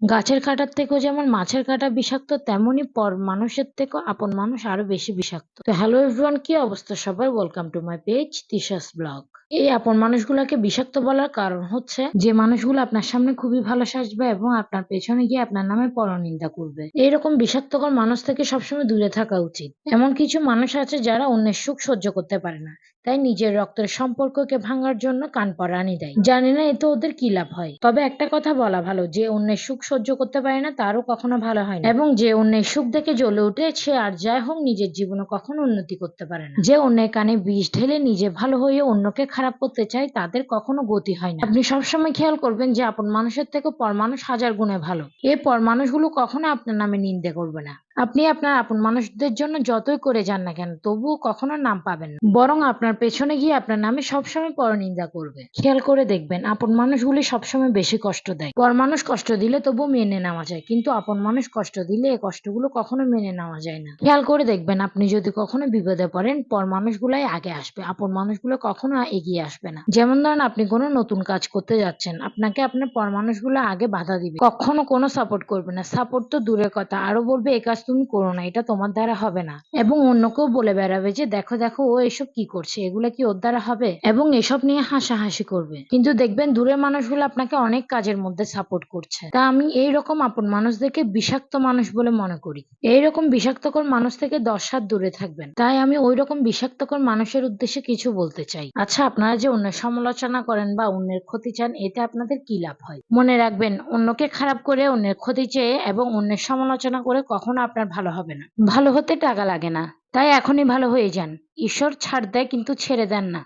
গাছের কাঁটার থেকেও যেমন মাছের কাঁটা বিষাক্ত, তেমনই পর মানুষের থেকেও আপন মানুষ আরও বেশি বিষাক্ত। তো হ্যালো এভরিওয়ান কি অবস্থা সবার? Welcome to my page Tisha's blog এই আপন মানুষগুলোকে বিষাক্ত বলার কারণ হচ্ছে যে মানুষগুলো আপনার সামনে খুবই ভালো সাজবে এবং আপনার পেছনে গিয়ে আপনার নামে পরনিন্দা করবে। এইরকম বিষাক্তকর মানুষ থেকে সবসময় দূরে থাকা উচিত। এমন কিছু মানুষ আছে যারা অন্যের সুখ সহ্য করতে পারে না। তাই নিজের রক্তের সম্পর্ককে ভাঙার জন্য কান পরানি দেয়। জানি না এতে ওদের কি লাভ হয়। তবে একটা কথা বলা ভালো, যে অন্যের সুখ সহ্য করতে পারে না, তারও কখনো ভালো হয় না। এবং যে অন্যের সুখ দেখে জ্বলে উঠে, সে আর যাই হোক নিজের জীবনে কখনো উন্নতি করতে পারে না। যে অন্যের কানে বিষ ঢেলে নিজে ভালো হয়ে অন্যকে খারাপ করতে চায় তাদের কখনো গতি হয় না। আপনি সবসময় খেয়াল করবেন যে, আপন মানুষের থেকে পর মানুষ হাজার গুণে ভালো। এ পর মানুষগুলো কখনো আপনার নামে নিন্দে করবে না। আপনি আপনার আপন মানুষদের জন্য যতই করে যান না কেন, তবুও কখনো নাম পাবেন না। বরং আপনার পেছনে গিয়ে আপনার নামে সবসময় পরনিন্দা করবে। খেয়াল করে দেখবেন, আপন মানুষগুলি সবসময় বেশি কষ্ট দেয়। পর মানুষ কষ্ট দিলে তবু মেনে নেওয়া যায়, কিন্তু আপন মানুষ কষ্ট দিলে এই কষ্টগুলো কখনো মেনে নেওয়া যায় না। খেয়াল করে দেখবেন, আপনি যদি কখনো বিপদে পড়েন, পর মানুষগুলাই আগে আসবে। আপন মানুষগুলো কখনো এগিয়ে আসবে না। যেমন ধরেন, আপনি কোনো নতুন কাজ করতে যাচ্ছেন, আপনাকে আপনার পর মানুষগুলো আগে বাধা দিবে। কখনো কোনো সাপোর্ট করবে না। সাপোর্ট তো দূরের কথা আরও বলবে এই কাজ তুমি করো না, এটা তোমার দ্বারা হবে না। এবং অন্যকেও বলে বেড়াবে যে, দেখো দেখো, ও এসব কি করছে? এগুলা কি ওর দ্বারা হবে? এবং এসব নিয়ে হাসাহাসি করবে। কিন্তু দেখবেন, দূরের মানুষগুলো আপনাকে অনেক কাজের মধ্যে সাপোর্ট করছে। তা আমি এই রকম আপন মানুষদেরকে বিষাক্ত মানুষ বলে মনে করি। এই রকম বিষাক্তকর মানুষ থেকে দশ হাত দূরে থাকবেন। তাই আমি ওই রকম বিষাক্তকর মানুষের উদ্দেশ্যে কিছু বলতে চাই। আচ্ছা আপনারা যে অন্যের সমালোচনা করেন বা অন্যের ক্ষতি চান, এতে আপনাদের কি লাভ হয়? মনে রাখবেন, অন্যকে খারাপ করে অন্যের ক্ষতি চেয়ে এবং অন্যের সমালোচনা করে কখনো আপনার ভালো হবে না। ভালো হতে টাকা লাগে না। তাই এখনই ভালো হয়ে যান। ঈশ্বর ছাড় দেয় কিন্তু ছেড়ে দেন না।